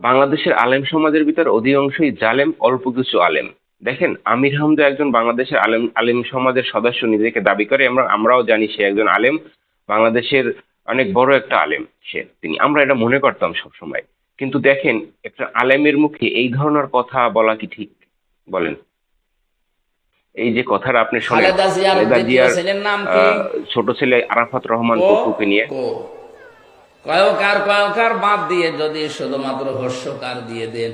বাংলাদেশের আলেম সমাজের ভিতর অধিকাংশই জালেম অল্প কিছু আলেম। দেখেন আমির হামজা একজন বাংলাদেশের আলেম আলেম সমাজের সদস্য নিজেকে দাবি করে আমরা আমরাও জানি সে একজন আলেম। বাংলাদেশের অনেক বড় একটা আলেম সে তিনি। আমরা এটা মনে করতাম সবসময়। কিন্তু দেখেন একটা আলেমের মুখে এই ধরনের কথা বলা কি ঠিক? বলেন। এই যে কথাটা আপনি শোনেন ছোট ছেলে আরাফাত রহমান কো, নিয়ে। কয়কার কয়কার বাদ দিয়ে যদি শুধুমাত্র হস্যকার দিয়ে দেন।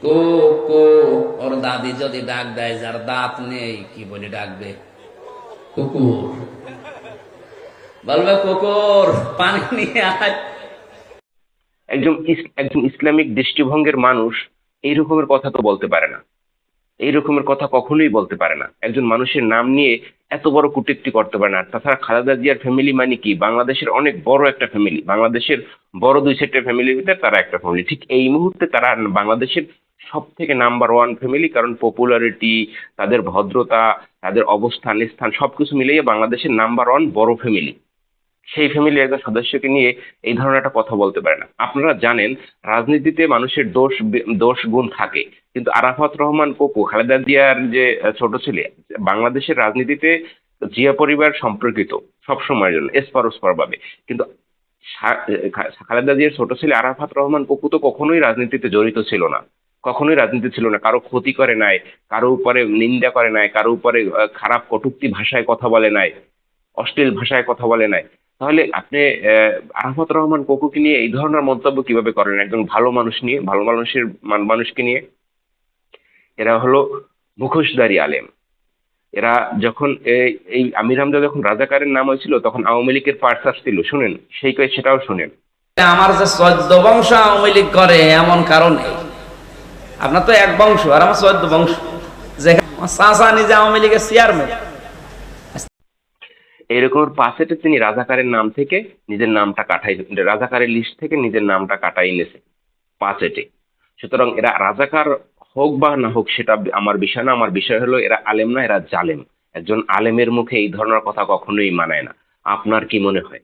কো কো, ওর দাদি যদি ডাক দেয়, যার দাঁত নেই, কি বলে ডাকবে? কুকুর। বলবে, কুকুর, পানি নিয়ে আয়। একজন একজন ইসলামিক দৃষ্টিভঙ্গের মানুষ এই রকমের কথা তো বলতে পারে না। এই রকমের কথা কখনোই বলতে পারে না। একজন মানুষের নাম নিয়ে এত বড় কটূক্তি করতে পারে না। তাছাড়া খালেদা জিয়ার ফ্যামিলি মানে কি? বাংলাদেশের অনেক বড় একটা ফ্যামিলি বাংলাদেশের বড় দুই সেটের ফ্যামিলির ভিতরে তারা একটা ফ্যামিলি ঠিক এই মুহূর্তে তারা বাংলাদেশের সব থেকে নাম্বার ওয়ান ফ্যামিলি কারণ পপুলারিটি তাদের ভদ্রতা, তাদের অবস্থান, স্থান সবকিছু মিলিয়ে বাংলাদেশের নাম্বার ওয়ান বড় ফ্যামিলি সেই ফ্যামিলির একজন সদস্যকে নিয়ে এই ধরনের একটা কথা বলতে পারে না। আপনারা জানেন, রাজনীতিতে মানুষের দোষ দোষ গুণ থাকে। কিন্তু আরাফাত রহমান পপু খালেদা জিয়ার যে ছোট ছেলে, বাংলাদেশের রাজনীতিতে জিয়া পরিবার সম্পর্কিত সব সময়ের জন্য এসপার ভাবে। কিন্তু খালেদা জিয়ার ছোট ছেলে আরাফাত রহমান পপু তো কখনোই রাজনীতিতে জড়িত ছিল না। কখনোই রাজনীতি ছিল না। কারও ক্ষতি করে নাই, কারও উপরে নিন্দা করে নাই, কারও উপরে খারাপ কটুক্তি ভাষায় কথা বলে নাই, অশ্লীল ভাষায় কথা বলে নাই। তাহলে আপনি আরাফাত রহমান কোকুকে নিয়ে এই ধরনের মন্তব্য কীভাবে করেন? একজন ভালো মানুষ নিয়ে, ভালো মানুষের মানুষকে নিয়ে? এরা হলো মুখোশধারী আলেম। এরা যখন এই আমির হামজা যখন রাজাকারের নাম হয়েছিল তখন আওয়ামী লীগের পার্স আসছিল শুনেন? সেই কয়ে সেটাও শুনেন। আমার যে চোদ্দ বংশ আওয়ামী লীগ করে এমন কারণ নেই। আপনার তো এক বংশ আর আমার চোদ্দ বংশ। যেখানে নিজে আওয়ামী লীগের চেয়ারম্যান এরকম পাশেতে তিনি রাজাকারের নাম থেকে নিজের নামটা কাটাই রাজাকারের লিস্ট থেকে নিজের নামটা কাটাই এনেছে পাঁচেটে সুতরাং এরা রাজাকার হোক বা না হোক, সেটা আমার বিষয় না, আমার বিষয় হলো এরা আলেম না, এরা জালেম। একজন আলেমের মুখে এই ধরনের কথা কখনোই মানায় না। আপনার কি মনে হয়?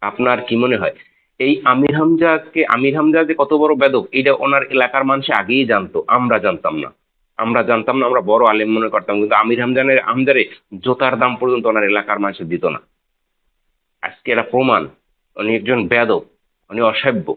আপনার কি মনে হয়? এই আমির হামজাকে, আমির হামজা যে কত বড় বেদক এটা ওনার এলাকার মানুষ আগেই জানতো, আমরা জানতাম না। আমরা জানতাম না, আমরা বড় আলেম মনে করতাম, কিন্তু আমির হামজানের, হামজারে জোতার দাম পর্যন্ত ওনার এলাকার মানুষ দিত না। আজকে এরা প্রমাণ, উনি একজন বেদক, উনি অসভ্য।